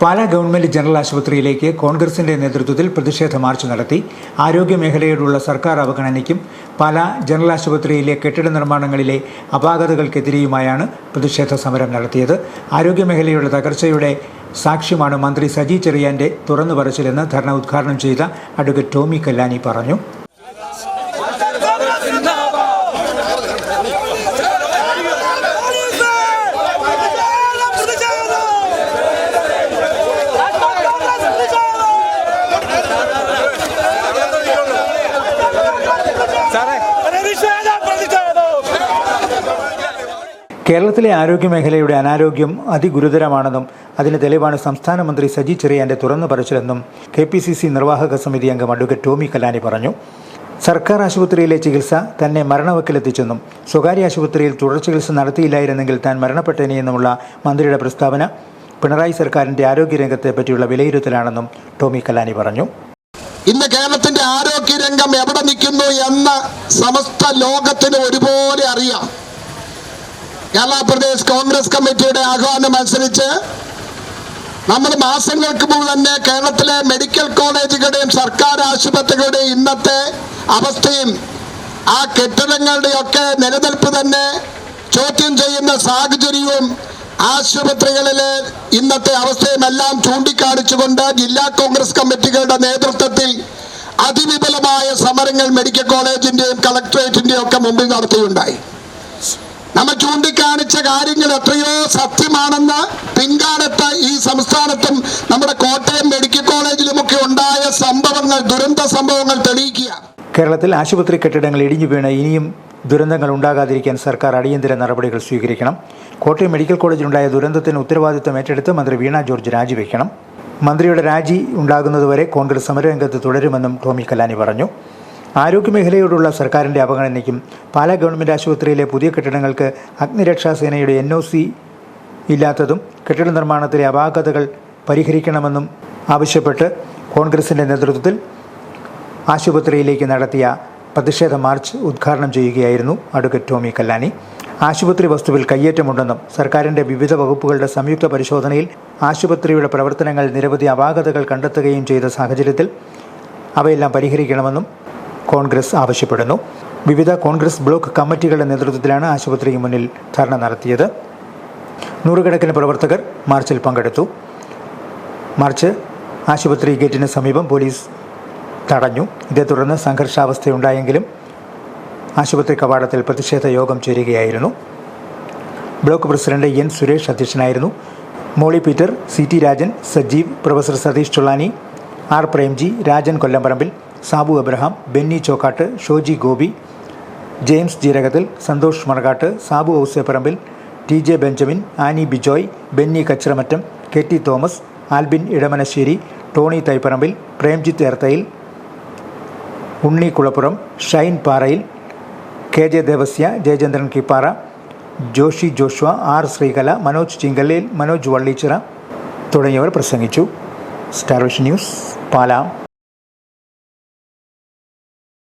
Pala government general ആശുപത്രിയിലേക്ക് കോൺഗ്രസിന്റെ നേതൃത്വത്തിൽ പ്രതിഷേധ മാർച്ച് നടത്തി. ആരോഗ്യ മേഖലയോടുള്ള സർക്കാർ അവഗണനയ്ക്കും പാലാ ജനറൽ ആശുപത്രിയിലെ കെട്ടിട നിർമ്മാണങ്ങളിലെ അപാകതകൾക്കെതിരെയുമായാണ് പ്രതിഷേധ സമരം നടത്തിയത്. ആരോഗ്യമേഖലയുടെ തകർച്ചയുടെ സാക്ഷ്യമാണ് മന്ത്രി സജി ചെറിയാന്റെ തുറന്നു പറച്ചിലെന്ന് ധർണ ഉദ്ഘാടനം ചെയ്ത അഡ്വക്കേറ്റ് ടോമി കല്ലാനി പറഞ്ഞു പ്രതിഷേധം പ്രതിഷേധം കേരളത്തിലെ ആരോഗ്യ മേഖലയുടെ അനാരോഗ്യം അതിഗുരുതരമാണെന്നും അതിന് തെളിവാണ് സംസ്ഥാന മന്ത്രി സജി ചെറിയാന്റെ തുറന്നു പറച്ചിലെന്നും കെ പി സി സി നിർവാഹക സമിതി അംഗം അഡ്വക്കേറ്റ് ടോമി കലാനി പറഞ്ഞു. സർക്കാർ ആശുപത്രിയിലെ ചികിത്സ തന്നെ മരണവക്കിലെത്തിച്ചെന്നും സ്വകാര്യ ആശുപത്രിയിൽ തുടർ ചികിത്സ നടത്തിയില്ലായിരുന്നെങ്കിൽ താൻ മരണപ്പെട്ടേനെയെന്നുമുള്ള മന്ത്രിയുടെ പ്രസ്താവന പിണറായി സർക്കാരിന്റെ ആരോഗ്യരംഗത്തെ പറ്റിയുള്ള വിലയിരുത്തലാണെന്നും ടോമി കലാനി പറഞ്ഞു. ഇന്ന് കേരളത്തിന്റെ ആരോഗ്യരംഗം എവിടെ നിൽക്കുന്നു എന്ന് സമസ്ത ലോകത്തിന് ഒരുപോലെ അറിയാം. കേരള പ്രദേശ് കോൺഗ്രസ് കമ്മിറ്റിയുടെ ആഹ്വാനം അനുസരിച്ച് നമ്മൾ മാസങ്ങൾക്ക് മുമ്പ് തന്നെ കേരളത്തിലെ മെഡിക്കൽ കോളേജുകളുടെയും സർക്കാർ ആശുപത്രികളുടെയും ഇന്നത്തെ അവസ്ഥയും ആ കെട്ടിടങ്ങളുടെയൊക്കെ നിലനിൽപ്പ് തന്നെ ചോദ്യം ചെയ്യുന്ന സാഹചര്യവും ആശുപത്രികളിലെ ഇന്നത്തെ അവസ്ഥയുമെല്ലാം ചൂണ്ടിക്കാണിച്ചുകൊണ്ട് ജില്ലാ കോൺഗ്രസ് കമ്മിറ്റികളുടെ നേതൃത്വത്തിൽ അതിവിപുലമായ സമരങ്ങൾ മെഡിക്കൽ കോളേജിന്റെയും കളക്ടറേറ്റിന്റെയും ഒക്കെ മുമ്പിൽ നടത്തുകയുണ്ടായി നമ്മൾ ചൂണ്ടിക്കാണിച്ച കാര്യങ്ങൾ എത്രയോ സത്യമാണെന്ന് പിൻകാലത്ത് ഈ സംസ്ഥാനത്തും നമ്മുടെ കോട്ടയം മെഡിക്കൽ കോളേജിലുമൊക്കെ ഉണ്ടായ സംഭവങ്ങൾ ദുരന്ത സംഭവങ്ങൾ തെളിയിക്കുക. കേരളത്തിൽ ആശുപത്രി കെട്ടിടങ്ങൾ ഇടിഞ്ഞു വീണ് ഇനിയും ദുരന്തങ്ങൾ ഉണ്ടാകാതിരിക്കാൻ സർക്കാർ അടിയന്തര നടപടികൾ സ്വീകരിക്കണം. കോട്ടയം മെഡിക്കൽ കോളേജിലുണ്ടായ ദുരന്തത്തിന് ഉത്തരവാദിത്തം ഏറ്റെടുത്ത് മന്ത്രി വീണ ജോർജ് രാജിവെക്കണം. മന്ത്രിയുടെ രാജി ഉണ്ടാകുന്നതുവരെ കോൺഗ്രസ് സമരരംഗത്ത് തുടരുമെന്നും ടോമി കലാനി പറഞ്ഞു. ആരോഗ്യമേഖലയോടുള്ള സർക്കാരിന്റെ അവഗണനയ്ക്കും പാലാ ഗവൺമെന്റ് ആശുപത്രിയിലെ പുതിയ കെട്ടിടങ്ങൾക്ക് അഗ്നിരക്ഷാസേനയുടെ എൻ ഒ സി ഇല്ലാത്തതും കെട്ടിട നിർമ്മാണത്തിലെ അപാകതകൾ പരിഹരിക്കണമെന്നും ആവശ്യപ്പെട്ട് കോൺഗ്രസിന്റെ നേതൃത്വത്തിൽ ആശുപത്രിയിലേക്ക് നടത്തിയ പ്രതിഷേധ മാർച്ച് ഉദ്ഘാടനം ചെയ്യുകയായിരുന്നു അഡ്വക്കേറ്റ് ടോമി കല്ലാനി. ആശുപത്രി വസ്തുവിൽ കയ്യേറ്റമുണ്ടെന്നും സർക്കാരിന്റെ വിവിധ വകുപ്പുകളുടെ സംയുക്ത പരിശോധനയിൽ ആശുപത്രിയുടെ പ്രവർത്തനങ്ങൾ നിരവധി അപാകതകൾ കണ്ടെത്തുകയും ചെയ്ത സാഹചര്യത്തിൽ അവയെല്ലാം പരിഹരിക്കണമെന്നും കോൺഗ്രസ് ആവശ്യപ്പെടുന്നു. വിവിധ കോൺഗ്രസ് ബ്ലോക്ക് കമ്മിറ്റികളുടെ നേതൃത്വത്തിലാണ് ആശുപത്രിക്ക് മുന്നിൽ ധർണ നടത്തിയത്. നൂറുകണക്കിന് പ്രവർത്തകർ മാർച്ചിൽ പങ്കെടുത്തു. മാർച്ച് ആശുപത്രി ഗേറ്റിന് സമീപം പോലീസ് തടഞ്ഞു. ഇതേ തുടർന്ന് സംഘർഷാവസ്ഥയുണ്ടായെങ്കിലും ആശുപത്രി കവാടത്തിൽ പ്രതിഷേധ യോഗം ചേരുകയായിരുന്നു. ബ്ലോക്ക് പ്രസിഡന്റ് എൻ സുരേഷ് അധ്യക്ഷനായിരുന്നു. Molly Peter C T Rajan Sajeev professor Satheesh Chullani R Premji Rajan Kollamparambil Sabu Abraham Benny Chokkattu Shoji Gopi James Jeerakathil Santhosh Manakattu Sabu Ouseparambil T J Benjamin Annie Bijoy Benny Kachiramattam K T Thomas Albin Edamanassery Tony Thaiparambil Premjith Erthayil Unni Kulappuram Shine Parayil K J Devasia Jayachandran Kippara Joshi Joshua R Sreekala Manoj Chingallel Manoj Valleechira തുടങ്ങിയവർ പ്രസംഗിച്ചു. Starvish news Pala.